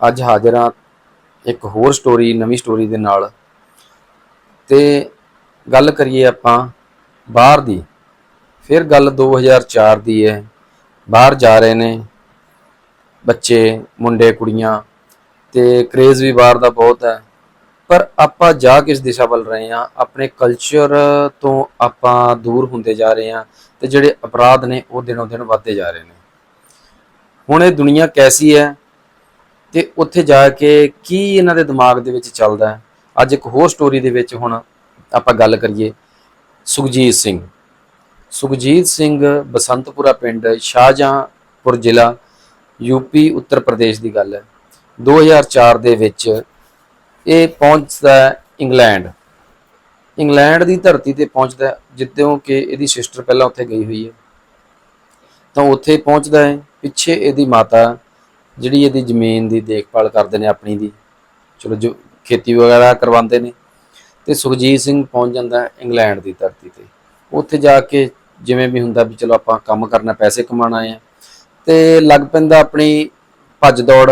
ਅੱਜ ਹਾਜ਼ਰ ਹਾਂ ਇੱਕ ਹੋਰ ਸਟੋਰੀ ਨਵੀਂ ਸਟੋਰੀ ਦੇ ਨਾਲ। ਤੇ ਗੱਲ ਕਰੀਏ ਆਪਾਂ ਬਾਹਰ ਦੀ। ਫਿਰ ਗੱਲ 2004 ਦੀ ਹੈ। ਬਾਹਰ ਜਾ ਰਹੇ ਨੇ ਬੱਚੇ, ਮੁੰਡੇ, ਕੁੜੀਆਂ ਤੇ ਕ੍ਰੇਜ਼ ਵੀ ਬਾਹਰ ਦਾ ਬਹੁਤ ਹੈ। ਪਰ ਆਪਾਂ ਜਾ ਕਿਸ ਦਿਸ਼ਾ ਵੱਲ ਰਹੇ ਹਾਂ। ਆਪਣੇ ਕਲਚਰ ਤੋਂ ਆਪਾਂ ਦੂਰ ਹੁੰਦੇ ਜਾ ਰਹੇ ਹਾਂ ਤੇ ਜਿਹੜੇ ਅਪਰਾਧ ਨੇ ਉਹ ਦਿਨੋਂ ਦਿਨ ਵੱਧਦੇ ਜਾ ਰਹੇ ਨੇ। ਹੁਣ ਇਹ ਦੁਨੀਆ ਕੈਸੀ ਹੈ? ਤੇ ਉੱਥੇ ਜਾ ਕੇ ਕੀ ਇਹਨਾਂ ਦੇ ਦਿਮਾਗ ਦੇ ਵਿੱਚ ਚੱਲਦਾ ਹੈ? ਅੱਜ ਇੱਕ ਹੋਰ ਸਟੋਰੀ ਦੇ ਵਿੱਚ ਹੁਣ ਆਪਾਂ ਗੱਲ ਕਰੀਏ। ਸੁਖਜੀਤ ਸਿੰਘ। ਸੁਖਜੀਤ ਸਿੰਘ ਬਸੰਤਪੁਰਾ ਪਿੰਡ ਸ਼ਾਹਜਹਾਂਪੁਰ ਜ਼ਿਲ੍ਹਾ ਯੂਪੀ ਉੱਤਰ ਪ੍ਰਦੇਸ਼ ਦੀ ਗੱਲ ਹੈ। 2004 ਦੇ ਵਿੱਚ ਇਹ ਪਹੁੰਚਦਾ ਇੰਗਲੈਂਡ। ਇੰਗਲੈਂਡ ਦੀ ਧਰਤੀ ਤੇ ਪਹੁੰਚਦਾ ਜਿੱਦੋਂ ਕਿ ਇਹਦੀ ਸਿਸਟਰ ਪਹਿਲਾਂ ਉੱਥੇ ਗਈ ਹੋਈ ਹੈ। ਤਾਂ ਉੱਥੇ ਪਹੁੰਚਦਾ ਹੈ, ਪਿੱਛੇ ਇਹਦੀ ਮਾਤਾ ਜਿਹੜੀ ਇਹਦੀ ਜ਼ਮੀਨ ਦੀ ਦੇਖਭਾਲ ਕਰਦੇ ਨੇ ਆਪਣੀ ਦੀ, ਚਲੋ ਜੋ ਖੇਤੀ ਵਗੈਰਾ ਕਰਵਾਉਂਦੇ ਨੇ, ਤੇ ਸੁਖਜੀਤ ਸਿੰਘ ਪਹੁੰਚ ਜਾਂਦਾ ਇੰਗਲੈਂਡ ਦੀ ਧਰਤੀ ਤੇ। ਉੱਥੇ ਜਾ ਕੇ ਜਿਵੇਂ ਵੀ ਹੁੰਦਾ ਵੀ ਚਲੋ ਆਪਾਂ ਕੰਮ ਕਰਨਾ, ਪੈਸੇ ਕਮਾਉਣਾ ਆ ਤੇ ਲੱਗ ਪੈਂਦਾ ਆਪਣੀ ਭੱਜ ਦੌੜ,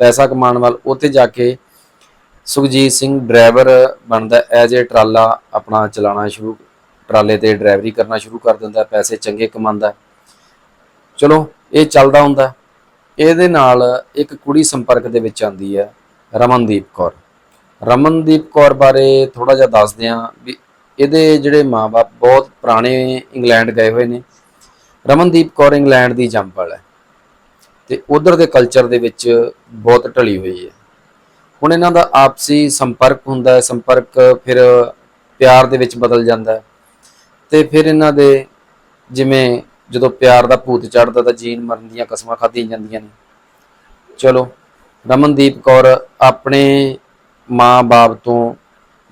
ਪੈਸਾ ਕਮਾਉਣ ਵੱਲ, ਉੱਥੇ ਜਾ ਕੇ ਸੁਖਜੀਤ ਸਿੰਘ ਡਰਾਈਵਰ ਬਣਦਾ, ਐਜ਼ ਏ ਟਰਾਲਾ ਆਪਣਾ ਚਲਾਉਣਾ ਸ਼ੁਰੂ, ਟਰਾਲੇ ਤੇ ਡਰਾਈਵਰੀ ਕਰਨਾ ਸ਼ੁਰੂ ਕਰ ਦਿੰਦਾ, ਪੈਸੇ ਚੰਗੇ ਕਮਾਉਂਦਾ। ਚਲੋ, ਇਹ ਚੱਲਦਾ ਹੁੰਦਾ। ਇਹਦੇ ਨਾਲ ਇੱਕ ਕੁੜੀ ਸੰਪਰਕ ਦੇ ਵਿੱਚ ਆਂਦੀ ਹੈ, ਰਮਨਦੀਪ ਕੌਰ। ਰਮਨਦੀਪ ਕੌਰ ਬਾਰੇ ਥੋੜਾ ਜਿਹਾ ਦੱਸਦੇ ਹਾਂ ਵੀ ਇਹਦੇ ਜਿਹੜੇ ਮਾਪੇ ਬਹੁਤ ਪੁਰਾਣੇ ਇੰਗਲੈਂਡ ਗਏ ਹੋਏ ਨੇ। ਰਮਨਦੀਪ ਕੌਰ ਇੰਗਲੈਂਡ ਦੀ ਜੰਪਲ ਹੈ ਤੇ ਉਧਰ ਦੇ ਕਲਚਰ ਦੇ ਵਿੱਚ ਬਹੁਤ ਢਲੀ ਹੋਈ ਹੈ। ਹੁਣ ਇਹਨਾਂ ਦਾ ਆਪਸੀ ਸੰਪਰਕ ਹੁੰਦਾ ਹੈ, ਸੰਪਰਕ ਫਿਰ ਪਿਆਰ ਦੇ ਵਿੱਚ ਬਦਲ ਜਾਂਦਾ ਹੈ ਤੇ ਫਿਰ ਇਹਨਾਂ ਦੇ ਜਿਵੇਂ ਜਦੋਂ ਪਿਆਰ ਦਾ ਭੂਤ ਚੜਦਾ ਤਾਂ ਜੀਨ ਮਰਨ ਦੀਆਂ ਕਸਮਾਂ ਖਾਧੀਆਂ ਜਾਂਦੀਆਂ ਨੇ। ਚਲੋ, ਰਮਨਦੀਪ ਕੌਰ ਆਪਣੇ ਮਾਂ-ਬਾਪ ਤੋਂ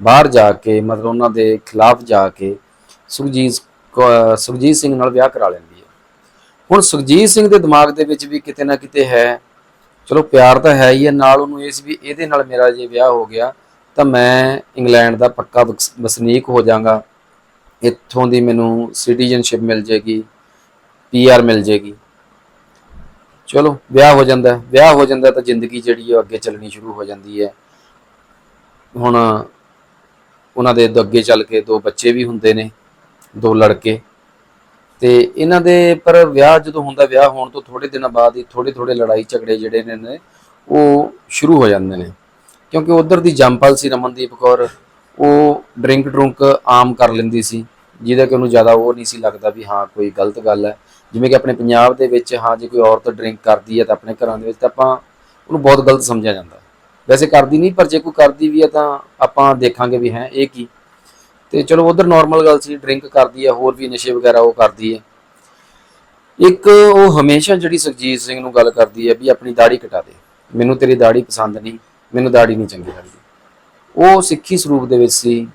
ਬਾਹਰ ਜਾ ਕੇ, ਮਤਲਬ ਉਹਨਾਂ ਦੇ ਖਿਲਾਫ ਜਾ ਕੇ ਸੁਖਜੀਤ ਕੌ- ਸੁਖਜੀਤ ਸਿੰਘ ਨਾਲ ਵਿਆਹ ਕਰਾ ਲੈਂਦੀ ਹੈ। ਹੁਣ ਸੁਖਜੀਤ ਸਿੰਘ ਦੇ ਦਿਮਾਗ ਦੇ ਵਿੱਚ ਵੀ ਕਿਤੇ ਨਾ ਕਿਤੇ ਹੈ, ਚਲੋ ਪਿਆਰ ਤਾਂ ਹੈ ਹੀ ਹੈ, ਨਾਲ ਉਹਨੂੰ ਇਸ ਵੀ ਇਹਦੇ ਨਾਲ ਮੇਰਾ ਜੇ ਵਿਆਹ ਹੋ ਗਿਆ, ਤਾਂ ਮੈਂ ਇੰਗਲੈਂਡ ਦਾ ਪੱਕਾ ਵਸਨੀਕ ਹੋ ਜਾਵਾਂਗਾ। ਇੱਥੋਂ ਦੀ ਮੈਨੂੰ ਸਿਟੀਜ਼ਨਸ਼ਿਪ ਮਿਲ ਜੇਗੀ ਪੀਆਰ ਮਿਲ ਜੇਗੀ। ਚਲੋ, ਵਿਆਹ ਹੋ ਜਾਂਦਾ ਹੈ। ਵਿਆਹ ਹੋ ਜਾਂਦਾ ਤਾਂ ਜ਼ਿੰਦਗੀ ਜਿਹੜੀ ਹੈ ਉਹ ਅੱਗੇ ਚੱਲਣੀ ਸ਼ੁਰੂ ਹੋ ਜਾਂਦੀ ਹੈ। ਹੁਣ ਉਹਨਾਂ ਦੇ ਅੱਗੇ ਚੱਲ ਕੇ ਦੋ ਬੱਚੇ ਵੀ ਹੁੰਦੇ ਨੇ, ਦੋ ਲੜਕੇ। ਤੇ ਇਹਨਾਂ ਦੇ, ਪਰ ਵਿਆਹ ਜਦੋਂ ਹੁੰਦਾ, ਵਿਆਹ ਹੋਣ ਤੋਂ ਥੋੜੇ ਦਿਨਾਂ ਬਾਅਦ ਹੀ ਥੋੜੇ ਥੋੜੇ ਲੜਾਈ ਝਗੜੇ ਜਿਹੜੇ ਨੇ ਨੇ, ਉਹ ਸ਼ੁਰੂ ਹੋ ਜਾਂਦੇ ਨੇ। ਕਿਉਂਕਿ ਉਧਰ ਦੀ ਜੰਪਲ ਸੀ ਰਮਨਦੀਪ ਕੌਰ, ਉਹ ਡਰਿੰਕ ਡਰੁੰਕ ਆਮ ਕਰ ਲੈਂਦੀ ਸੀ। ਜਿਹਦਾ ਕਿ ਉਹਨੂੰ ਜ਼ਿਆਦਾ ਉਹ ਨਹੀਂ ਸੀ ਲੱਗਦਾ ਵੀ ਹਾਂ, ਕੋਈ ਗਲਤ ਗੱਲ ਹੈ। ਜਿਵੇਂ ਕਿ ਆਪਣੇ ਪੰਜਾਬ ਦੇ ਵਿੱਚ, ਹਾਂ, ਜੇ ਕੋਈ ਔਰਤ ਡਰਿੰਕ ਕਰਦੀ ਹੈ ਤਾਂ ਆਪਣੇ ਘਰਾਂ ਦੇ ਵਿੱਚ ਤਾਂ ਆਪਾਂ ਉਹਨੂੰ ਬਹੁਤ ਗਲਤ ਸਮਝਿਆ ਜਾਂਦਾ। ਵੈਸੇ ਕਰਦੀ ਨਹੀਂ, ਪਰ ਜੇ ਕੋਈ ਕਰਦੀ ਵੀ ਹੈ ਤਾਂ ਆਪਾਂ ਦੇਖਾਂਗੇ ਵੀ ਹੈ, ਇਹ ਕੀ। ਤੇ ਚਲੋ, ਉਧਰ ਨਾਰਮਲ ਗੱਲ ਸੀ ਡਰਿੰਕ ਕਰਦੀ ਹੈ, ਹੋਰ ਵੀ ਨਸ਼ੇ ਵਗੈਰਾ ਉਹ ਕਰਦੀ ਹੈ। ਇੱਕ ਉਹ ਹਮੇਸ਼ਾ ਜਿਹੜੀ ਸੁਖਜੀਤ ਸਿੰਘ ਨੂੰ ਗੱਲ ਕਰਦੀ ਹੈ ਵੀ ਆਪਣੀ ਦਾੜੀ ਕਟਾ ਦੇ। ਮੈਨੂੰ ਤੇਰੀ ਦਾੜੀ ਪਸੰਦ ਨਹੀਂ, ਮੈਨੂੰ ਦਾੜੀ ਨਹੀਂ ਚੰਗੀ ਲੱਗਦੀ। ਉਹ ਸਿੱਖੀ ਸਰੂਪ ਦੇ ਵਿੱਚ ਸੀ,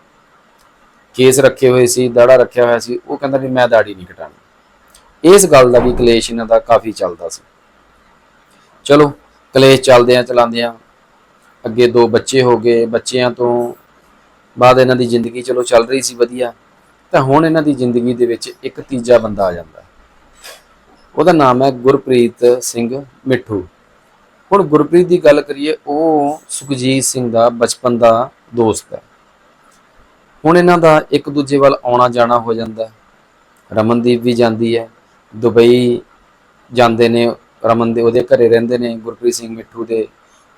ਕੇਸ ਰੱਖੇ ਹੋਏ ਸੀ ਦਾੜਾ ਰੱਖਿਆ ਹੋਇਆ ਸੀ, ਉਹ ਕਹਿੰਦਾ ਵੀ ਮੈਂ ਦਾੜੀ ਨਹੀਂ ਕਟਾਣੀ ਇਸ ਗੱਲ ਦਾ ਵੀ ਕਲੇਸ਼ ਇਹਨਾਂ ਦਾ ਕਾਫੀ ਚੱਲਦਾ ਸੀ। ਚਲੋ, ਕਲੇਸ਼ ਚੱਲਦੇ ਆ ਚਲਾਉਂਦੇ ਆ ਅੱਗੇ ਦੋ ਬੱਚੇ ਹੋ ਗਏ। ਬੱਚਿਆਂ ਤੋਂ ਬਾਅਦ ਇਹਨਾਂ ਦੀ ਜ਼ਿੰਦਗੀ ਚਲੋ ਚੱਲ ਰਹੀ ਸੀ ਵਧੀਆ, ਤਾਂ ਹੁਣ ਇਹਨਾਂ ਦੀ ਜ਼ਿੰਦਗੀ ਦੇ ਵਿੱਚ ਇੱਕ ਤੀਜਾ ਬੰਦਾ ਆ ਜਾਂਦਾ। ਉਹਦਾ ਨਾਮ ਹੈ ਗੁਰਪ੍ਰੀਤ ਸਿੰਘ ਮਿੱਠੂ। ਹੁਣ ਗੁਰਪ੍ਰੀਤ ਦੀ ਗੱਲ ਕਰੀਏ, ਉਹ ਸੁਖਜੀਤ ਸਿੰਘ ਦਾ ਬਚਪਨ ਦਾ ਦੋਸਤ ਹੈ। ਹੁਣ ਇਹਨਾਂ ਦਾ ਇੱਕ ਦੂਜੇ ਵੱਲ ਆਉਣਾ ਜਾਣਾ ਹੋ ਜਾਂਦਾ। ਰਮਨਦੀਪ ਵੀ ਜਾਂਦੀ ਹੈ। ਦੁਬਈ ਜਾਂਦੇ ਨੇ, ਰਮਨ ਦੇ ਉਹਦੇ ਘਰੇ ਰਹਿੰਦੇ ਨੇ, ਗੁਰਪ੍ਰੀਤ ਸਿੰਘ ਮਿੱਠੂ ਦੇ।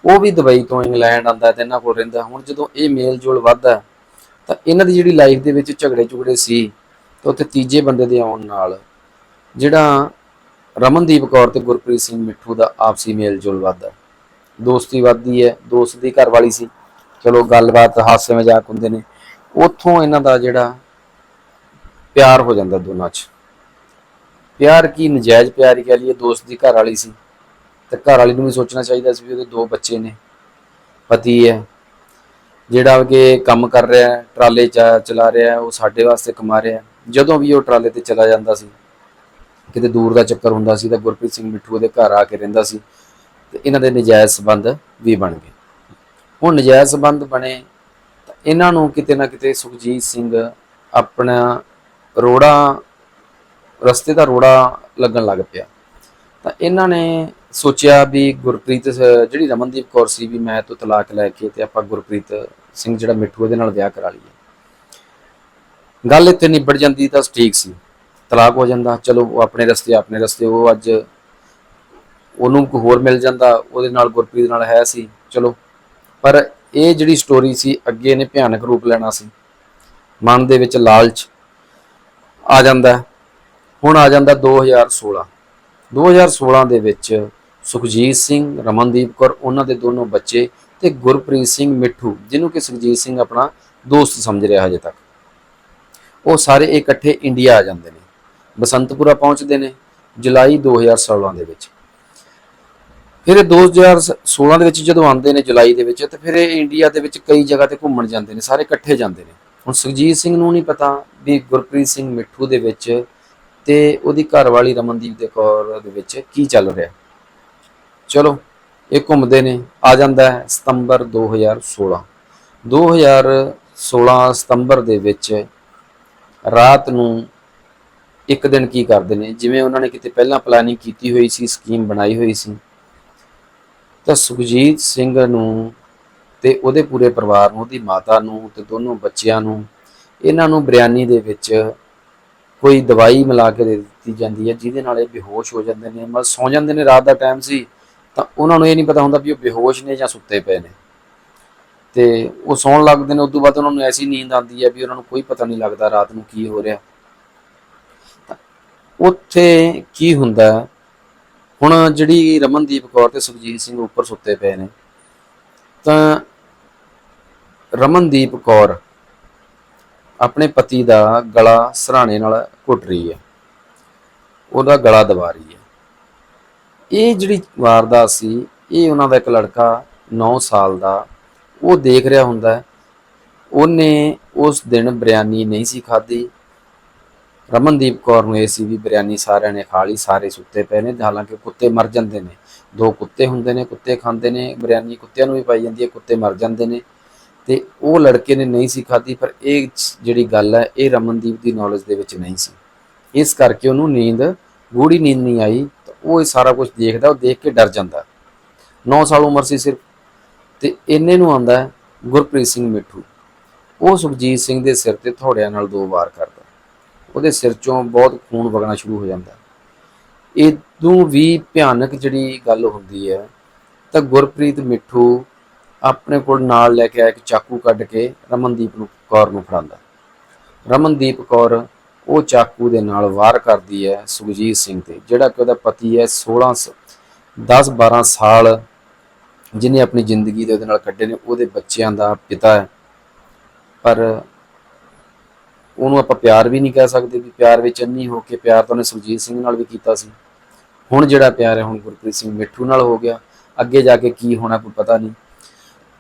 ਉਹ ਵੀ ਦੁਬਈ ਤੋਂ ਇੰਗਲੈਂਡ ਆਂਦਾ ਤੇ ਇਹਨਾਂ ਕੋਲ ਰਹਿੰਦਾ। ਹੁਣ ਜਦੋਂ ਇਹ ਮੇਲ ਜੋਲ ਵੱਧਦਾ, ਤਾਂ ਇਹਨਾਂ ਦੀ ਜਿਹੜੀ ਲਾਈਫ ਦੇ ਵਿੱਚ ਝਗੜੇ ਝੁਗੜੇ ਸੀ ਤਾਂ ਉੱਥੇ ਤੀਜੇ ਬੰਦੇ ਦੇ ਆਉਣ ਨਾਲ ਜਿਹੜਾ ਰਮਨਦੀਪ ਕੌਰ ਤੇ ਗੁਰਪ੍ਰੀਤ ਸਿੰਘ ਮਿੱਠੂ ਦਾ ਆਪਸੀ ਮੇਲ ਜੋਲ ਵੱਧਦਾ। ਦੋਸਤੀ ਵੱਧਦੀ ਹੈ, ਦੋਸਤ ਦੀ ਘਰ ਵਾਲੀ ਸੀ। ਚਲੋ ਗੱਲਬਾਤ ਹਾਸੇ ਮਜ਼ਾਕ ਹੁੰਦੇ ਨੇ। ਉੱਥੋਂ ਇਹਨਾਂ ਦਾ ਜਿਹੜਾ ਪਿਆਰ ਹੋ ਜਾਂਦਾ ਦੋਨਾਂ 'ਚ। ਪਿਆਰ ਕੀ, ਨਜਾਇਜ਼ ਪਿਆਰ ਹੀ ਕਹਿ ਲਈਏ, ਦੋਸਤ ਦੀ ਘਰ ਵਾਲੀ ਸੀ। ਤੇ ਘਰ ਵਾਲੀ ਨੂੰ ਵੀ ਸੋਚਣਾ ਚਾਹੀਦਾ ਸੀ ਵੀ ਉਹਦੇ ਦੋ ਬੱਚੇ ਨੇ। ਪਤੀ ਹੈ, ਜਿਹੜਾ ਕਿ ਕੰਮ ਕਰ ਰਿਹਾ ਹੈ, ਟਰਾਲੇ ਚ- ਚਲਾ ਰਿਹਾ ਹੈ, ਉਹ ਸਾਡੇ ਵਾਸਤੇ ਕਮਾ ਰਿਹਾ ਹੈ। ਜਦੋਂ ਵੀ ਉਹ ਟਰਾਲੇ ਤੇ ਚਲਾ ਜਾਂਦਾ ਸੀ, ਕਿਤੇ ਦੂਰ ਦਾ ਚੱਕਰ ਹੁੰਦਾ ਸੀ ਤਾਂ ਗੁਰਪ੍ਰੀਤ ਸਿੰਘ ਮਿੱਠੂ ਉਹਦੇ ਘਰ ਆ ਕੇ ਰਹਿੰਦਾ ਸੀ ਤੇ ਇਹਨਾਂ ਦੇ ਨਜਾਇਜ਼ ਸਬੰਧ ਵੀ ਬਣ ਗਏ। ਹੁਣ ਨਜਾਇਜ਼ ਸਬੰਧ ਬਣੇ ਤਾਂ ਇਹਨਾਂ ਨੂੰ ਕਿਤੇ ਨਾ ਕਿਤੇ ਸੁਖਜੀਤ ਸਿੰਘ ਆਪਣਾ ਰੋੜਾ ਰਸਤੇ ਦਾ ਰੋੜਾ ਲੱਗਣ ਲੱਗ ਪਿਆ। ਤਾਂ ਇਹਨਾਂ ਨੇ ਸੋਚਿਆ ਵੀ ਗੁਰਪ੍ਰੀਤ ਜਿਹੜੀ ਰਮਨਦੀਪ ਕੌਰ ਸੀ ਵੀ ਮੈਂ ਤੋਂ ਤਲਾਕ ਲੈ ਕੇ ਤੇ ਆਪਾਂ ਗੁਰਪ੍ਰੀਤ ਸਿੰਘ ਜਿਹੜਾ ਮਿੱਠੂ ਉਹਦੇ ਨਾਲ ਵਿਆਹ ਕਰਾ ਲਈਏ। ਗੱਲ ਇੱਥੇ ਨਿਬੜ ਜਾਂਦੀ ਤਾਂ ਠੀਕ ਸੀ। ਤਲਾਕ ਹੋ ਜਾਂਦਾ, ਚਲੋ ਉਹ ਆਪਣੇ ਰਸਤੇ ਆਪਣੇ ਰਸਤੇ, ਉਹ ਅੱਜ ਉਹਨੂੰ ਕੋਈ ਹੋਰ ਮਿਲ ਜਾਂਦਾ, ਉਹਦੇ ਨਾਲ ਗੁਰਪ੍ਰੀਤ ਨਾਲ ਹੈ ਸੀ, ਚਲੋ। ਪਰ ਇਹ ਜਿਹੜੀ ਸਟੋਰੀ ਸੀ, ਅੱਗੇ ਇਹਨੇ ਭਿਆਨਕ ਰੂਪ ਲੈਣਾ ਸੀ। ਮਨ ਦੇ ਵਿੱਚ ਲਾਲਚ ਆ ਜਾਂਦਾ। ਹੁਣ ਆ ਜਾਂਦਾ 2016 2016 ਦੇ ਵਿੱਚ ਸੁਖਜੀਤ ਸਿੰਘ, ਰਮਨਦੀਪ ਕੌਰ, ਉਹਨਾਂ ਦੇ ਦੋਨੋਂ ਬੱਚੇ ਤੇ ਗੁਰਪ੍ਰੀਤ ਸਿੰਘ ਮਿੱਠੂ, ਜਿਹਨੂੰ ਕਿ ਸੁਖਜੀਤ ਸਿੰਘ ਆਪਣਾ ਦੋਸਤ ਸਮਝ ਰਿਹਾ ਹਜੇ ਤੱਕ। ਉਹ ਸਾਰੇ ਇਕੱਠੇ ਇੰਡੀਆ ਆ ਜਾਂਦੇ ਨੇ। ਬਸੰਤਪੁਰਾ ਪਹੁੰਚਦੇ ਨੇ ਜੁਲਾਈ 2016 ਦੇ ਵਿੱਚ। ਫਿਰ ਇਹ 2016 ਦੇ ਵਿੱਚ ਜਦੋਂ ਆਉਂਦੇ ਨੇ ਜੁਲਾਈ ਦੇ ਵਿੱਚ, ਤੇ ਫਿਰ ਇਹ ਇੰਡੀਆ ਦੇ ਵਿੱਚ ਕਈ ਜਗ੍ਹਾ ਤੇ ਘੁੰਮਣ ਜਾਂਦੇ ਨੇ, ਸਾਰੇ ਇਕੱਠੇ ਜਾਂਦੇ ਨੇ। ਹੁਣ ਸੁਖਜੀਤ ਸਿੰਘ ਨੂੰ ਨਹੀਂ ਪਤਾ ਵੀ ਗੁਰਪ੍ਰੀਤ ਸਿੰਘ ਮਿੱਠੂ ਦੇ ਵਿੱਚ ਤੇ ਉਹਦੀ ਘਰਵਾਲੀ ਰਮਨਦੀਪ ਦੇ ਕੌਰ ਦੇ ਵਿੱਚ ਕੀ ਚੱਲ ਰਿਹਾ? ਚਲੋ, ਇਹ ਘੁੰਮਦੇ ਨੇ, ਆ ਜਾਂਦਾ ਹੈ ਸਤੰਬਰ 2016 2016 ਸਤੰਬਰ ਦੇ ਵਿੱਚ ਰਾਤ ਨੂੰ ਇੱਕ ਦਿਨ ਕੀ ਕਰਦੇ ਨੇ? ਜਿਵੇਂ ਉਹਨਾਂ ਨੇ ਕਿਤੇ ਪਹਿਲਾਂ ਪਲਾਨਿੰਗ ਕੀਤੀ ਹੋਈ ਸੀ ਸਕੀਮ ਬਣਾਈ ਹੋਈ ਸੀ, ਤਾਂ ਸੁਖਜੀਤ ਸਿੰਘ ਨੂੰ ਤੇ ਉਹਦੇ ਪੂਰੇ ਪਰਿਵਾਰ ਨੂੰ, ਉਹਦੀ ਮਾਤਾ ਨੂੰ ਤੇ ਦੋਨੋਂ ਬੱਚਿਆਂ ਨੂੰ, ਇਹਨਾਂ ਨੂੰ ਬਿਰਿਆਨੀ ਦੇ ਵਿੱਚ ਕੋਈ ਦਵਾਈ ਮਿਲਾ ਕੇ ਦੇ ਦਿੱਤੀ ਜਾਂਦੀ ਹੈ, ਜਿਹਦੇ ਨਾਲ ਇਹ ਬੇਹੋਸ਼ ਹੋ ਜਾਂਦੇ ਨੇ, ਮਤਲਬ ਸੌ ਜਾਂਦੇ ਨੇ ਰਾਤ ਦਾ ਟਾਈਮ ਸੀ, ਤਾਂ ਉਹਨਾਂ ਨੂੰ ਇਹ ਨਹੀਂ ਪਤਾ ਹੁੰਦਾ ਵੀ ਉਹ ਬੇਹੋਸ਼ ਨੇ ਜਾਂ ਸੁੱਤੇ ਪਏ ਨੇ। ਤੇ ਉਹ ਸੌਣ ਲੱਗਦੇ ਨੇ ਉਸ ਤੋਂ ਬਾਅਦ ਉਹਨਾਂ ਨੂੰ ਐਸੀ ਨੀਂਦ ਆਉਂਦੀ ਹੈ ਵੀ ਉਹਨਾਂ ਨੂੰ ਕੋਈ ਪਤਾ ਨਹੀਂ ਲੱਗਦਾ ਰਾਤ ਨੂੰ ਕੀ ਹੋ ਰਿਹਾ। ਉੱਥੇ ਕੀ ਹੁੰਦਾ, ਹੁਣ ਜਿਹੜੀ ਰਮਨਦੀਪ ਕੌਰ ਤੇ ਸੁਖਜੀਤ ਸਿੰਘ ਉੱਪਰ ਸੁੱਤੇ ਪਏ ਨੇ, ਤਾਂ ਰਮਨਦੀਪ ਕੌਰ ਆਪਣੇ ਪਤੀ ਦਾ ਗਲਾ ਸਰਾਣੇ ਨਾਲ ਘੁੱਟ ਰਹੀ ਹੈ। ਉਹਦਾ ਗਲਾ ਦਬਾ ਰਹੀ ਹੈ। ਇਹ ਜਿਹੜੀ ਵਾਰਦਾਤ ਸੀ, ਇਹ ਉਹਨਾਂ ਦਾ ਇੱਕ ਲੜਕਾ 9 ਸਾਲ ਦਾ, ਉਹ ਦੇਖ ਰਿਹਾ ਹੁੰਦਾ ਉਹਨੇ ਉਸ ਦਿਨ ਬਿਰਿਆਨੀ ਨਹੀਂ ਸੀ ਖਾਧੀ। ਰਮਨਦੀਪ ਕੌਰ ਨੂੰ ਇਹ ਸੀ ਵੀ ਬਿਰਿਆਨੀ ਸਾਰਿਆਂ ਨੇ ਖਾ ਲਈ, ਸਾਰੇ ਸੁੱਤੇ ਪਏ ਨੇ। ਹਾਲਾਂਕਿ ਕੁੱਤੇ ਮਰ ਜਾਂਦੇ ਨੇ। ਦੋ ਕੁੱਤੇ ਹੁੰਦੇ ਨੇ, ਕੁੱਤੇ ਖਾਂਦੇ ਨੇ। ਬਿਰਿਆਨੀ ਕੁੱਤਿਆਂ ਨੂੰ ਵੀ ਪਾਈ ਜਾਂਦੀ ਹੈ, ਕੁੱਤੇ ਮਰ ਜਾਂਦੇ ਨੇ। ਤੇ ਉਹ ਲੜਕੇ ਨੇ ਨਹੀਂ ਸੀ ਖਾਧੀ, ਪਰ ਇਹ ਜਿਹੜੀ ਗੱਲ ਹੈ, ਇਹ ਰਮਨਦੀਪ ਦੀ ਨੌਲੇਜ ਦੇ ਵਿੱਚ ਨਹੀਂ ਸੀ। ਇਸ ਕਰਕੇ ਉਹਨੂੰ ਨੀਂਦ ਗੂੜੀ ਨੀਂਦ ਨਹੀਂ ਆਈ, ਤਾਂ ਉਹ ਇਹ ਸਾਰਾ ਕੁਝ ਦੇਖਦਾ, ਉਹ ਦੇਖ ਕੇ ਡਰ ਜਾਂਦਾ। 9 ਸਾਲ ਉਮਰ ਸੀ ਸਿਰਫ, ਤੇ ਇੰਨੇ ਨੂੰ ਆਂਦਾ ਗੁਰਪ੍ਰੀਤ ਸਿੰਘ ਮਿੱਠੂ। ਉਹ ਸੁਖਜੀਤ ਸਿੰਘ ਦੇ ਸਿਰ ਤੇ ਥੋੜਿਆਂ ਨਾਲ ਦੋ ਵਾਰ ਕਰਦਾ। ਉਹਦੇ ਸਿਰ ਚੋਂ ਬਹੁਤ ਖੂਨ ਵਗਣਾ ਸ਼ੁਰੂ ਹੋ ਜਾਂਦਾ। ਇਦੋਂ ਵੀ ਭਿਆਨਕ ਜਿਹੜੀ ਗੱਲ ਹੁੰਦੀ ਹੈ, ਤਾਂ ਗੁਰਪ੍ਰੀਤ ਮਿੱਠੂ ਆਪਣੇ ਕੋਲ ਨਾਲ ਲੈ ਕੇ ਆਇਆ ਇੱਕ ਚਾਕੂ ਕੱਢ ਕੇ ਰਮਨਦੀਪ ਨੂੰ ਕੌਰ ਨੂੰ ਫੜਾਉਂਦਾ। ਰਮਨਦੀਪ ਕੌਰ ਉਹ ਚਾਕੂ ਦੇ ਨਾਲ ਵਾਰ ਕਰਦੀ ਹੈ ਸੁਖਜੀਤ ਸਿੰਘ ਤੇ, ਜਿਹੜਾ ਕਿ ਉਹਦਾ ਪਤੀ ਹੈ 16 10 12 ਸਾਲ ਜਿਹਨੇ ਆਪਣੀ ਜ਼ਿੰਦਗੀ ਦੇ ਉਹਦੇ ਨਾਲ ਕੱਢੇ ਨੇ, ਉਹਦੇ ਬੱਚਿਆਂ ਦਾ ਪਿਤਾ ਹੈ। ਪਰ ਉਹਨੂੰ ਆਪਾਂ ਪਿਆਰ ਵੀ ਨਹੀਂ ਕਹਿ ਸਕਦੇ ਵੀ ਪਿਆਰ ਵਿੱਚ ਅੰਨੀ ਹੋ ਕੇ ਪਿਆਰ ਤਾਂ ਉਹਨੇ ਸੁਖਜੀਤ ਸਿੰਘ ਨਾਲ ਵੀ ਕੀਤਾ ਸੀ। ਹੁਣ ਜਿਹੜਾ ਪਿਆਰ ਹੈ, ਹੁਣ ਗੁਰਪ੍ਰੀਤ ਸਿੰਘ ਮਿੱਠੂ ਨਾਲ ਹੋ ਗਿਆ। ਅੱਗੇ ਜਾ ਕੇ ਕੀ ਹੋਣਾ ਕੋਈ ਪਤਾ ਨਹੀਂ।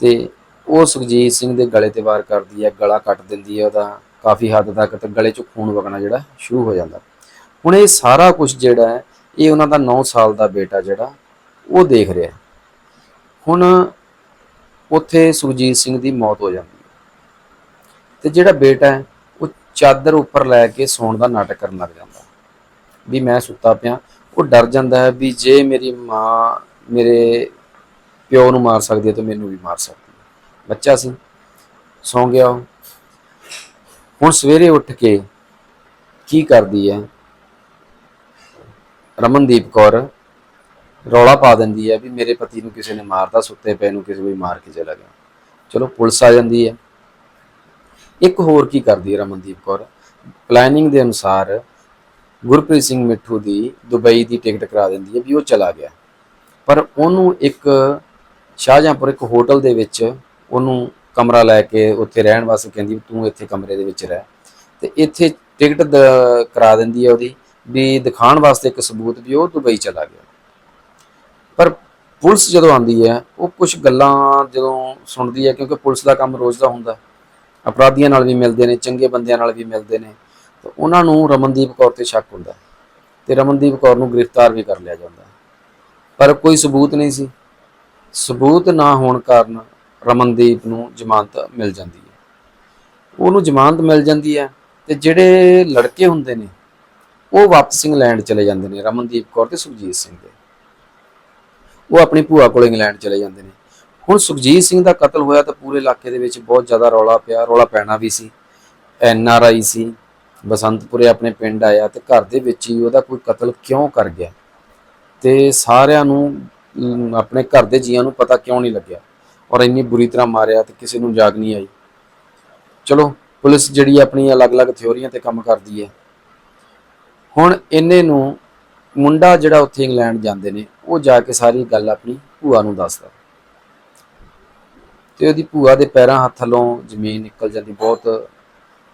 ਤੇ ਉਹ ਸੁਖਜੀਤ ਸਿੰਘ ਦੇ ਗਲੇ ਤੇ ਵਾਰ ਕਰਦੀ ਹੈ, ਗਲਾ ਕੱਟ ਦਿੰਦੀ ਹੈ ਉਹਦਾ। ਕਾਫੀ ਹੱਦ ਤੱਕ ਤੇ ਗਲੇ 'ਚ ਖੂਨ ਵਗਣਾ ਜਿਹੜਾ ਸ਼ੁਰੂ ਹੋ ਜਾਂਦਾ। ਹੁਣ ਇਹ ਸਾਰਾ ਕੁਝ ਜਿਹੜਾ ਹੈ, ਇਹ ਉਹਨਾਂ ਦਾ 9 ਸਾਲ ਦਾ ਬੇਟਾ ਜਿਹੜਾ, ਉਹ ਦੇਖ ਰਿਹਾ ਹੁਣ ਉੱਥੇ ਸੁਖਜੀਤ ਸਿੰਘ ਦੀ ਮੌਤ ਹੋ ਜਾਂਦੀ ਹੈ। ਤੇ ਜਿਹੜਾ ਬੇਟਾ ਹੈ, ਉਹ ਚਾਦਰ ਉੱਪਰ ਲੈ ਕੇ ਸੌਣ ਦਾ ਨਾਟਕ ਕਰਨ ਲੱਗ ਜਾਂਦਾ ਵੀ ਮੈਂ ਸੁੱਤਾ ਪਿਆ, ਉਹ ਡਰ ਜਾਂਦਾ ਹੈ ਵੀ ਜੇ ਮੇਰੀ ਮਾਂ ਮੇਰੇ ਪਿਓ ਨੂੰ ਮਾਰ ਸਕਦੀ ਹੈ ਤੇ ਮੈਨੂੰ ਵੀ ਮਾਰ ਸਕਦੀ ਹੈ। ਬੱਚਾ ਸੀ, ਸੌਂ ਗਿਆ ਹੁਣ ਸਵੇਰੇ ਉੱਠ ਕੇ ਕੀ ਕਰਦੀ ਹੈ? ਰਮਨਦੀਪ ਕੌਰ ਰੌਲਾ ਪਾ ਦਿੰਦੀ ਹੈ ਵੀ ਮੇਰੇ ਪਤੀ ਨੂੰ ਕਿਸੇ ਨੇ ਮਾਰਤਾ, ਸੁੱਤੇ ਪਏ ਨੂੰ ਕਿਸੇ ਕੋਈ ਮਾਰ ਕੇ ਚਲਾ ਗਿਆ। ਚਲੋ ਪੁਲਿਸ ਆ ਜਾਂਦੀ ਹੈ। ਇੱਕ ਹੋਰ ਕੀ ਕਰਦੀ ਹੈ ਰਮਨਦੀਪ ਕੌਰ? ਪਲੈਨਿੰਗ ਦੇ ਅਨੁਸਾਰ ਗੁਰਪ੍ਰੀਤ ਸਿੰਘ ਮਿੱਠੂ ਦੀ ਦੁਬਈ ਦੀ ਟਿਕਟ ਕਰਾ ਦਿੰਦੀ ਹੈ ਵੀ ਉਹ ਚਲਾ ਗਿਆ। ਪਰ ਉਹਨੂੰ ਇੱਕ ਸ਼ਾਹਜਹਾਂਪੁਰ ਇੱਕ ਹੋਟਲ ਦੇ ਵਿੱਚ ਉਹਨੂੰ ਕਮਰਾ ਲੈ ਕੇ ਉੱਥੇ ਰਹਿਣ ਵਾਸਤੇ ਕਹਿੰਦੀ ਵੀ ਤੂੰ ਇੱਥੇ ਕਮਰੇ ਦੇ ਵਿੱਚ ਰਹਿ। ਤੇ ਇੱਥੇ ਟਿਕਟ ਕਰਾ ਦਿੰਦੀ ਹੈ ਉਹਦੀ ਵੀ ਦਿਖਾਉਣ ਵਾਸਤੇ ਇੱਕ ਸਬੂਤ ਵੀ ਉਹ ਦੁਬਈ ਚਲਾ ਗਿਆ। ਪਰ ਪੁਲਿਸ ਜਦੋਂ ਆਉਂਦੀ ਹੈ ਉਹ ਕੁਝ ਗੱਲਾਂ ਜਦੋਂ ਸੁਣਦੀ ਹੈ ਕਿਉਂਕਿ ਪੁਲਿਸ ਦਾ ਕੰਮ ਰੋਜ਼ ਦਾ ਹੁੰਦਾ। ਅਪਰਾਧੀਆਂ ਨਾਲ ਵੀ ਮਿਲਦੇ ਨੇ, ਚੰਗੇ ਬੰਦਿਆਂ ਨਾਲ ਵੀ ਮਿਲਦੇ ਨੇ। ਤਾਂ ਉਹਨਾਂ ਨੂੰ ਰਮਨਦੀਪ ਕੌਰ ਤੇ ਸ਼ੱਕ ਹੁੰਦਾ। ਤੇ ਰਮਨਦੀਪ ਕੌਰ ਨੂੰ ਗ੍ਰਿਫਤਾਰ ਵੀ ਕਰ ਲਿਆ ਜਾਂਦਾ। ਪਰ ਕੋਈ ਸਬੂਤ ਨਹੀਂ ਸੀ। ਸਬੂਤ ਨਾ ਹੋਣ ਕਾਰਨ ਰਮਨਦੀਪ ਨੂੰ ਜ਼ਮਾਨਤ ਮਿਲ ਜਾਂਦੀ ਹੈ। ਉਹਨੂੰ ਜ਼ਮਾਨਤ ਮਿਲ ਜਾਂਦੀ ਹੈ ਤੇ ਜਿਹੜੇ ਲੜਕੇ ਹੁੰਦੇ ਨੇ, ਉਹ ਵਾਪਸ ਇੰਗਲੈਂਡ ਚਲੇ ਜਾਂਦੇ ਨੇ, ਰਮਨਦੀਪ ਕੌਰ ਤੇ ਸੁਖਜੀਤ ਸਿੰਘ ਦੇ। ਉਹ ਆਪਣੀ ਭੂਆ ਕੋਲ ਇੰਗਲੈਂਡ ਚਲੇ ਜਾਂਦੇ ਨੇ। ਹੁਣ ਸੁਖਜੀਤ ਸਿੰਘ ਦਾ ਕਤਲ ਹੋਇਆ ਤਾਂ ਪੂਰੇ ਇਲਾਕੇ ਦੇ ਵਿੱਚ ਬਹੁਤ ਜ਼ਿਆਦਾ ਰੌਲਾ ਪਿਆ, ਰੌਲਾ ਪੈਣਾ ਵੀ ਸੀ। ਐਨ ਆਰ ਆਈ ਸੀ, ਬਸੰਤਪੁਰੇ ਆਪਣੇ ਪਿੰਡ ਆਇਆ ਤੇ ਘਰ ਦੇ ਵਿੱਚ ਹੀ ਉਹਦਾ ਕੋਈ ਕਤਲ ਕਿਉਂ ਕਰ ਗਿਆ? ਤੇ ਸਾਰਿਆਂ ਨੂੰ ਆਪਣੇ ਘਰ ਦੇ ਜੀਆਂ ਨੂੰ ਪਤਾ ਕਿਉਂ ਨਹੀਂ ਲੱਗਿਆ ਔਰ ਇੰਨੀ ਬੁਰੀ ਤਰ੍ਹਾਂ ਮਾਰਿਆ ਤੇ ਕਿਸੇ ਨੂੰ ਜਾਗ ਨਹੀਂ ਆਈ। ਚਲੋ, ਪੁਲਿਸ ਜਿਹੜੀ ਆਪਣੀ ਅਲੱਗ-ਅਲੱਗ ਥਿਉਰੀਆਂ ਤੇ ਕੰਮ ਕਰਦੀ ਹੈ। ਹੁਣ ਇਹਨੇ ਨੂੰ ਮੁੰਡਾ ਜਿਹੜਾ ਉੱਥੇ ਇੰਗਲੈਂਡ ਜਾਂਦੇ ਨੇ, ਉਹ ਜਾ ਕੇ ਸਾਰੀ ਗੱਲ ਆਪਣੀ ਭੂਆ ਨੂੰ ਦੱਸਦਾ। ਤੇ ਉਹਦੀ ਭੂਆ ਦੇ ਪੈਰਾਂ ਹੱਥ ਜ਼ਮੀਨ ਨਿਕਲ ਜਾਂਦੀ, ਬਹੁਤ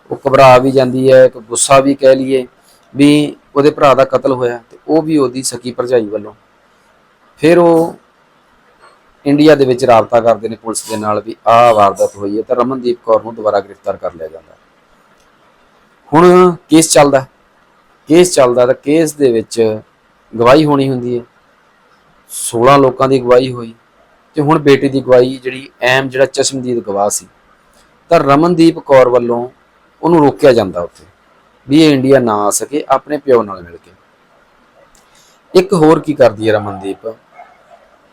ਉਹ ਘਬਰਾ ਵੀ ਜਾਂਦੀ ਹੈ, ਇੱਕ ਗੁੱਸਾ ਵੀ ਕਹਿ ਲਈਏ ਵੀ ਉਹਦੇ ਭਰਾ ਦਾ ਕਤਲ ਹੋਇਆ ਤੇ ਉਹ ਵੀ ਉਹਦੀ ਸਕੀ ਭਰਜਾਈ ਵੱਲੋਂ। ਫਿਰ ਉਹ ਇੰਡੀਆ ਦੇ ਵਿੱਚ ਰਾਬਤਾ ਕਰਦੇ ਨੇ ਪੁਲਿਸ ਦੇ ਨਾਲ ਵੀ ਆਹ ਵਾਰਦਾਤ ਹੋਈ ਹੈ ਤਾਂ ਰਮਨਦੀਪ ਕੌਰ ਨੂੰ ਦੁਬਾਰਾ ਗ੍ਰਿਫਤਾਰ ਕਰ ਲਿਆ ਜਾਂਦਾ ਹੁਣ ਕੇਸ ਚੱਲਦਾ ਕੇਸ ਚੱਲਦਾ ਤਾਂ ਕੇਸ ਦੇ ਵਿੱਚ ਗਵਾਹੀ ਹੋਣੀ ਹੁੰਦੀ ਹੈ। 16 ਲੋਕਾਂ ਦੀ ਗਵਾਹੀ ਹੋਈ ਤੇ ਹੁਣ ਬੇਟੀ ਦੀ ਗਵਾਹੀ ਜਿਹੜੀ ਐਮ ਜਿਹੜਾ ਚਸ਼ਮਦੀਦ ਗਵਾਹ ਸੀ, ਤਾਂ ਰਮਨਦੀਪ ਕੌਰ ਵੱਲੋਂ ਉਹਨੂੰ ਰੋਕਿਆ ਜਾਂਦਾ ਉੱਥੇ ਵੀ ਇਹ ਇੰਡੀਆ ਨਾ ਆ ਸਕੇ, ਆਪਣੇ ਪਿਓ ਨਾਲ ਮਿਲ ਕੇ। ਇੱਕ ਹੋਰ ਕੀ ਕਰਦੀ ਹੈ ਰਮਨਦੀਪ?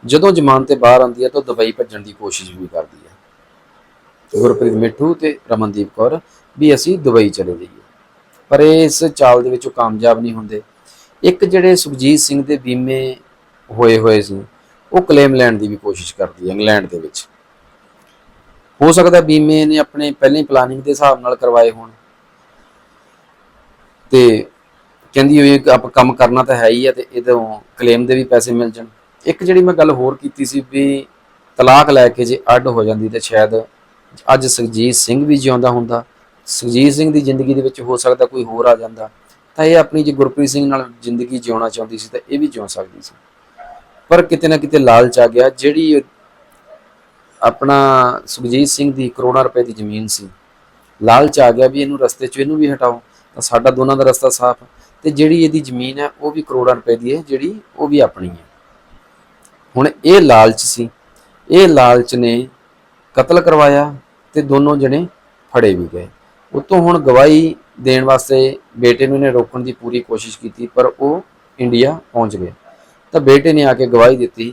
ਜਦੋਂ ਜ਼ਮਾਨ ਤੇ ਬਾਹਰ ਆਉਂਦੀ ਹੈ ਤਾਂ ਦੁਬਈ ਭੱਜਣ ਦੀ ਕੋਸ਼ਿਸ਼ ਵੀ ਕਰਦੀ ਹੈ। ਗੁਰਪ੍ਰੀਤ ਮਿੱਠੂ ਤੇ ਰਮਨਦੀਪ ਕੌਰ ਵੀ ਅਸੀਂ ਦੁਬਈ ਚਲੇ ਜਾਈਏ। ਪਰ ਇਸ ਚਾਲ ਦੇ ਵਿੱਚ ਉਹ ਕਾਮਯਾਬ ਨਹੀਂ ਹੁੰਦੇ। ਇੱਕ ਜਿਹੜੇ ਸੁਖਜੀਤ ਸਿੰਘ ਦੇ ਬੀਮੇ ਹੋਏ ਹੋਏ ਸੀ, ਉਹ ਕਲੇਮ ਲੈਣ ਦੀ ਵੀ ਕੋਸ਼ਿਸ਼ ਕਰਦੀ ਹੈ ਇੰਗਲੈਂਡ ਦੇ ਵਿੱਚ। ਹੋ ਸਕਦਾ ਬੀਮੇ ਨੇ ਆਪਣੇ ਪਹਿਲੇ ਪਲਾਨਿੰਗ ਦੇ ਹਿਸਾਬ ਨਾਲ ਕਰਵਾਏ ਹੋਣ। ਤੇ ਕਹਿੰਦੀ ਹੋਈ ਆਪਾਂ ਕੰਮ ਕਰਨਾ ਤਾਂ ਹੈ ਹੀ ਆ ਤੇ ਇਹਦੋਂ ਕਲੇਮ ਦੇ ਵੀ ਪੈਸੇ ਮਿਲ ਜਾਣ। ਇੱਕ ਜਿਹੜੀ ਮੈਂ ਗੱਲ ਹੋਰ ਕੀਤੀ ਸੀ ਵੀ ਤਲਾਕ ਲੈ ਕੇ ਜੇ ਅੱਡ ਹੋ ਜਾਂਦੀ ਤਾਂ ਸ਼ਾਇਦ ਅੱਜ ਸੁਖਜੀਤ ਸਿੰਘ ਵੀ ਜਿਉਂਦਾ ਹੁੰਦਾ, ਸੁਖਜੀਤ ਸਿੰਘ ਦੀ ਜ਼ਿੰਦਗੀ ਦੇ ਵਿੱਚ ਹੋ ਸਕਦਾ ਕੋਈ ਹੋਰ ਆ ਜਾਂਦਾ, ਤਾਂ ਇਹ ਆਪਣੀ ਜੇ ਗੁਰਪ੍ਰੀਤ ਸਿੰਘ ਨਾਲ ਜ਼ਿੰਦਗੀ ਜਿਉਣਾ ਚਾਹੁੰਦੀ ਸੀ ਤਾਂ ਇਹ ਵੀ ਜਿਉ ਸਕਦੀ ਸੀ। ਪਰ ਕਿਤੇ ਨਾ ਕਿਤੇ ਲਾਲਚ ਆ ਗਿਆ, ਜਿਹੜੀ ਆਪਣਾ ਸੁਖਜੀਤ ਸਿੰਘ ਦੀ ਕਰੋੜਾਂ ਰੁਪਏ ਦੀ ਜ਼ਮੀਨ ਸੀ, ਲਾਲਚ ਆ ਗਿਆ ਵੀ ਇਹਨੂੰ ਰਸਤੇ 'ਚ ਇਹਨੂੰ ਵੀ ਹਟਾਓ, ਤਾਂ ਸਾਡਾ ਦੋਨਾਂ ਦਾ ਰਸਤਾ ਸਾਫ਼, ਤੇ ਜਿਹੜੀ ਇਹਦੀ ਜ਼ਮੀਨ ਹੈ ਉਹ ਵੀ ਕਰੋੜਾਂ ਰੁਪਏ ਦੀ ਹੈ, ਜਿਹੜੀ ਉਹ ਵੀ ਆਪਣੀ ਹੈ। ਹੁਣ ਇਹ ਲਾਲਚ ਸੀ। ਇਹ ਲਾਲਚ ਨੇ ਕਤਲ ਕਰਵਾਇਆ ਤੇ ਦੋਨੋਂ ਜਣੇ ਫੜੇ ਵੀ ਗਏ। ਉਤੋਂ ਹੁਣ ਗਵਾਹੀ ਦੇਣ ਵਾਸਤੇ ਬੇਟੇ ਨੂੰ ਇਹਨੇ ਰੋਕਣ ਦੀ ਪੂਰੀ ਕੋਸ਼ਿਸ਼ ਕੀਤੀ, ਪਰ ਉਹ ਇੰਡੀਆ ਪਹੁੰਚ ਗਏ। ਤਾਂ ਬੇਟੇ ਨੇ ਆ ਕੇ ਗਵਾਹੀ ਦਿੱਤੀ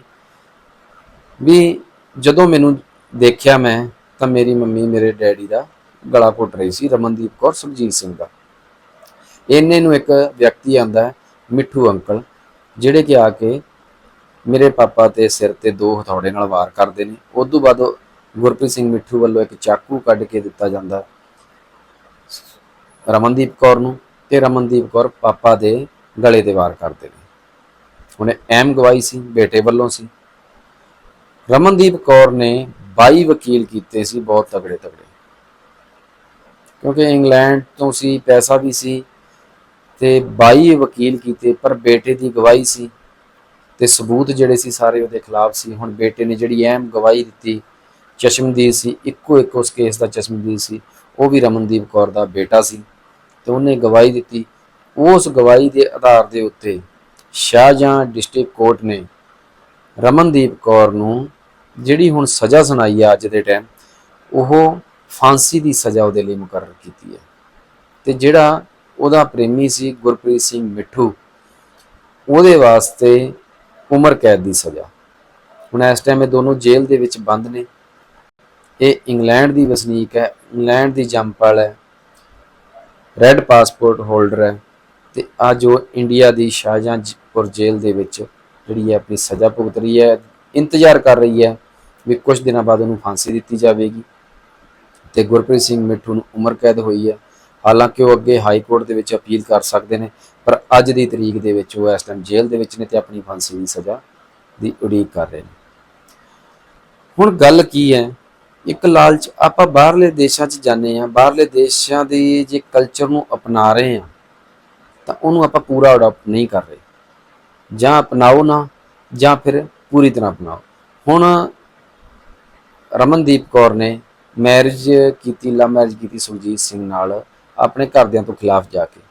ਵੀ ਜਦੋਂ ਮੈਨੂੰ ਦੇਖਿਆ ਮੈਂ, ਤਾਂ ਮੇਰੀ ਮੰਮੀ ਮੇਰੇ ਡੈਡੀ ਦਾ ਗਲਾ ਘੁੱਟ ਰਹੀ ਸੀ, ਰਮਨਦੀਪ ਕੌਰ, ਸੁਖਜੀਤ ਸਿੰਘ ਦਾ। ਇੰਨੇ ਨੂੰ ਇੱਕ ਵਿਅਕਤੀ ਆਂਦਾ ਮਿੱਠੂ ਅੰਕਲ, ਜਿਹੜੇ ਕਿ ਆ ਕੇ ਮੇਰੇ ਪਾਪਾ ਤੇ ਸਿਰ ਤੇ ਦੋ ਹਥੌੜੇ ਨਾਲ ਵਾਰ ਕਰਦੇ ਨੇ। ਉਸ ਤੋਂ ਬਾਅਦ ਗੁਰਪ੍ਰੀਤ ਸਿੰਘ ਮਿੱਠੂ ਵੱਲੋਂ ਇੱਕ ਚਾਕੂ ਕੱਢ ਕੇ ਦਿੱਤਾ ਜਾਂਦਾ ਰਮਨਦੀਪ ਕੌਰ ਨੂੰ ਤੇ ਰਮਨਦੀਪ ਕੌਰ ਪਾਪਾ ਦੇ ਗਲੇ ਤੇ ਵਾਰ ਕਰਦੇ ਨੇ। ਹੁਣ ਐਮ ਗਵਾਈ ਸੀ, ਬੇਟੇ ਵੱਲੋਂ ਸੀ। ਰਮਨਦੀਪ ਕੌਰ ਨੇ 22 ਵਕੀਲ ਕੀਤੇ ਸੀ, ਬਹੁਤ ਤਗੜੇ ਤਗੜੇ ਕਿਉਂਕਿ ਇੰਗਲੈਂਡ ਤੋਂ ਸੀ, ਪੈਸਾ ਵੀ ਸੀ ਤੇ 22 ਵਕੀਲ ਕੀਤੇ, ਪਰ ਬੇਟੇ ਦੀ ਗਵਾਹੀ ਸੀ। ਤੇ ਸਬੂਤ ਜਿਹੜੇ ਸੀ ਸਾਰੇ ਉਹਦੇ ਖਿਲਾਫ ਸੀ। ਹੁਣ ਬੇਟੇ ਨੇ ਜਿਹੜੀ ਅਹਿਮ ਗਵਾਹੀ ਦਿੱਤੀ, ਚਸ਼ਮਦੀਦ ਸੀ, ਇੱਕੋ ਇੱਕ ਉਸ ਕੇਸ ਦਾ ਚਸ਼ਮਦੀਦ ਸੀ। ਉਹ ਵੀ ਰਮਨਦੀਪ ਕੌਰ ਦਾ ਬੇਟਾ ਸੀ ਤੇ ਉਹਨੇ ਗਵਾਹੀ ਦਿੱਤੀ। ਉਸ ਗਵਾਹੀ ਦੇ ਆਧਾਰ ਦੇ ਉੱਤੇ ਸ਼ਾਹਜਹਾਂ ਡਿਸਟ੍ਰਿਕਟ ਕੋਰਟ ਨੇ ਰਮਨਦੀਪ ਕੌਰ ਨੂੰ ਜਿਹੜੀ ਹੁਣ ਸਜ਼ਾ ਸੁਣਾਈ ਆ ਅੱਜ ਦੇ ਟਾਈਮ, ਉਹ ਫਾਂਸੀ ਦੀ ਸਜ਼ਾ ਉਹਦੇ ਲਈ ਮੁਕਰਰ ਕੀਤੀ ਹੈ। ਤੇ ਜਿਹੜਾ ਉਹਦਾ ਪ੍ਰੇਮੀ ਸੀ ਗੁਰਪ੍ਰੀਤ ਸਿੰਘ ਮਿੱਠੂ, ਉਹਦੇ ਵਾਸਤੇ ਉਮਰ ਕੈਦ ਦੀ ਸਜ਼ਾ। ਹੁਣ ਇਸ ਟਾਈਮ ਇਹ ਦੋਨੋਂ ਜੇਲ੍ਹ ਦੇ ਵਿੱਚ ਬੰਦ ਨੇ। ਇਹ ਇੰਗਲੈਂਡ ਦੀ ਵਸਨੀਕ ਹੈ, ਇੰਗਲੈਂਡ ਦੀ ਜੰਮਪਲ ਹੈ ਰੈੱਡ ਪਾਸਪੋਰਟ ਹੋਲਡਰ ਹੈ ਤੇ ਆ ਜੋ ਇੰਡੀਆ ਦੀ ਸ਼ਾਹਜਹਾਂਪੁਰ ਜੇਲ੍ਹ ਦੇ ਵਿੱਚ ਜਿਹੜੀ ਹੈ ਆਪਣੀ ਸਜ਼ਾ ਭੁਗਤ ਰਹੀ ਹੈ, ਇੰਤਜ਼ਾਰ ਕਰ ਰਹੀ ਹੈ ਵੀ ਕੁਝ ਦਿਨਾਂ ਬਾਅਦ ਉਹਨੂੰ ਫਾਂਸੀ ਦਿੱਤੀ ਜਾਵੇਗੀ ਤੇ ਗੁਰਪ੍ਰੀਤ ਸਿੰਘ ਮਿੱਠੂ ਨੂੰ ਉਮਰ ਕੈਦ ਹੋਈ ਹੈ। ਹਾਲਾਂਕਿ ਉਹ ਅੱਗੇ ਹਾਈ ਕੋਰਟ ਦੇ ਵਿੱਚ ਅਪੀਲ ਕਰ ਸਕਦੇ ਨੇ ਪਰ ਅੱਜ ਦੀ ਤਰੀਕ ਦੇ ਵਿੱਚ ਉਹ ਇਸ ਟਾਈਮ ਜੇਲ੍ਹ ਦੇ ਵਿੱਚ ਨੇ ਤੇ ਆਪਣੀ ਫਾਂਸੀ ਦੀ ਸਜ਼ਾ ਦੀ ਉਡੀਕ ਕਰ ਰਹੇ ਨੇ। ਹੁਣ ਗੱਲ ਕੀ ਹੈ? ਇੱਕ ਲਾਲਚ ਆਪਾਂ ਬਾਹਰਲੇ ਦੇਸ਼ਾਂ 'ਚ ਜਾਂਦੇ ਆ ਬਾਹਰਲੇ ਦੇਸ਼ਾਂ ਦੇ ਜੇ ਕਲਚਰ ਨੂੰ ਅਪਣਾ ਰਹੇ ਆ ਤਾਂ ਉਹਨੂੰ ਆਪਾਂ ਪੂਰਾ ਅਡਾਪਟ ਨਹੀਂ ਕਰ ਰਹੇ। ਜਾਂ ਅਪਣਾਓ ਨਾ, ਜਾਂ ਫਿਰ ਪੂਰੀ ਤਰ੍ਹਾਂ ਅਪਣਾਓ। ਹੁਣ ਰਮਨਦੀਪ ਕੌਰ ਨੇ ਮੈਰਿਜ ਕੀਤੀ ਲਾ ਮੈਰਿਜ ਕੀਤੀ ਸੁਰਜੀਤ ਸਿੰਘ ਨਾਲ ਆਪਣੇ ਘਰਦਿਆਂ ਤੋਂ ਖਿਲਾਫ ਜਾ ਕੇ।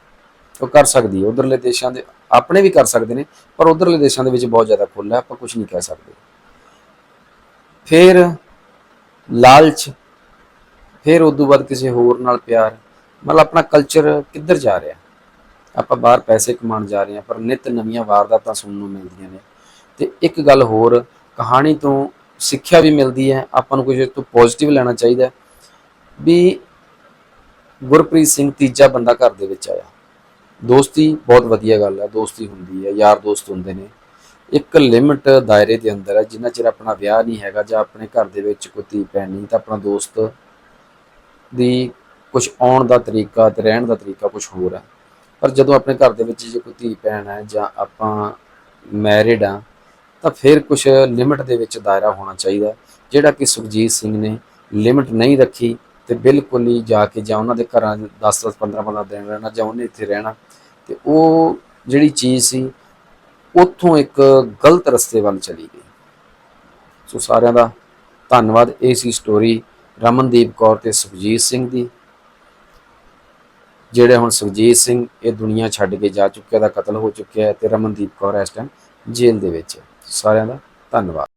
ਉਹ ਕਰ ਸਕਦੀ ਹੈ। ਉਧਰਲੇ ਦੇਸ਼ਾਂ ਦੇ ਆਪਣੇ ਵੀ ਕਰ ਸਕਦੇ ਨੇ, ਪਰ ਉਧਰਲੇ ਦੇਸ਼ਾਂ ਦੇ ਵਿੱਚ ਬਹੁਤ ਜ਼ਿਆਦਾ ਖੁੱਲ੍ਹਾ ਆਪਾਂ ਕੁਝ ਨਹੀਂ ਕਹਿ ਸਕਦੇ। ਫਿਰ ਲਾਲਚ, ਫਿਰ ਉਦੋਂ ਬਾਅਦ ਕਿਸੇ ਹੋਰ ਨਾਲ ਪਿਆਰ, ਮਤਲਬ ਆਪਣਾ ਕਲਚਰ ਕਿੱਧਰ ਜਾ ਰਿਹਾ? ਆਪਾਂ ਬਾਹਰ ਪੈਸੇ ਕਮਾਉਣ ਜਾ ਰਹੇ ਹਾਂ, ਪਰ ਨਿਤ ਨਵੀਆਂ ਵਾਰਦਾਤਾਂ ਸੁਣਨ ਨੂੰ ਮਿਲਦੀਆਂ ਨੇ। ਤੇ ਇੱਕ ਗੱਲ ਹੋਰ, ਕਹਾਣੀ ਤੋਂ ਸਿੱਖਿਆ ਵੀ ਮਿਲਦੀ ਹੈ। ਆਪਾਂ ਨੂੰ ਕੁਝ ਇਸ ਤੋਂ ਪੋਜ਼ਿਟਿਵ ਲੈਣਾ ਚਾਹੀਦਾ ਵੀ ਗੁਰਪ੍ਰੀਤ ਸਿੰਘ ਤੀਜਾ ਬੰਦਾ ਘਰ ਦੇ ਵਿੱਚ ਆਇਆ। ਦੋਸਤੀ ਬਹੁਤ ਵਧੀਆ ਗੱਲ ਹੈ ਦੋਸਤੀ ਹੁੰਦੀ ਹੈ ਯਾਰ ਦੋਸਤ ਹੁੰਦੇ ਨੇ। ਇੱਕ ਲਿਮਟ ਦਾਇਰੇ ਦੇ ਅੰਦਰ ਹੈ ਜਿੰਨਾ ਚਿਰ ਆਪਣਾ ਵਿਆਹ ਨਹੀਂ ਹੈਗਾ ਜਾਂ ਆਪਣੇ ਘਰ ਦੇ ਵਿੱਚ ਕੋਈ ਧੀ ਭੈਣ ਨਹੀਂ, ਤਾਂ ਆਪਣਾ ਦੋਸਤ ਦੀ ਕੁਝ ਆਉਣ ਦਾ ਤਰੀਕਾ ਤੇ ਰਹਿਣ ਦਾ ਤਰੀਕਾ ਕੁਝ ਹੋਰ ਹੈ ਪਰ ਜਦੋਂ ਆਪਣੇ ਘਰ ਦੇ ਵਿੱਚ ਜੇ ਕੋਈ ਧੀ ਭੈਣ ਹੈ ਜਾਂ ਆਪਾਂ ਮੈਰਿਡ ਆ, ਤਾਂ ਫਿਰ ਕੁਝ ਲਿਮਟ ਦੇ ਵਿੱਚ ਦਾਇਰਾ ਹੋਣਾ ਚਾਹੀਦਾ, ਜਿਹੜਾ ਕਿ ਸੁਖਜੀਤ ਸਿੰਘ ਨੇ ਲਿਮਟ ਨਹੀਂ ਰੱਖੀ। ਤੇ ਬਿਲਕੁਲ ਹੀ ਜਾ ਕੇ ਜਾਂ ਉਹਨਾਂ ਦੇ ਘਰਾਂ 10 10 15 15 ਦਿਨ ਰਹਿਣਾ ਜਾਂ ਉਹਨੇ ਇੱਥੇ ਰਹਿਣਾ, ਤੇ ਉਹ ਜਿਹੜੀ ਚੀਜ਼ ਸੀ, ਉੱਥੋਂ ਇੱਕ ਗਲਤ ਰਸਤੇ ਵੱਲ ਚਲੀ ਗਈ। ਸੋ ਸਾਰਿਆਂ ਦਾ ਧੰਨਵਾਦ। ਇਹ ਸੀ ਸਟੋਰੀ ਰਮਨਦੀਪ ਕੌਰ ਤੇ ਸੁਖਜੀਤ ਸਿੰਘ ਦੀ, ਜਿਹੜੇ ਹੁਣ ਸੁਖਜੀਤ ਸਿੰਘ ਇਹ ਦੁਨੀਆ ਛੱਡ ਕੇ ਜਾ ਚੁੱਕਿਆ, ਦਾ ਕਤਲ ਹੋ ਚੁੱਕਿਆ ਹੈ ਤੇ ਰਮਨਦੀਪ ਕੌਰ ਇਸ ਟਾਈਮ ਜੇਲ੍ਹ ਦੇ ਵਿੱਚ ਸਾਰਿਆਂ ਦਾ ਧੰਨਵਾਦ।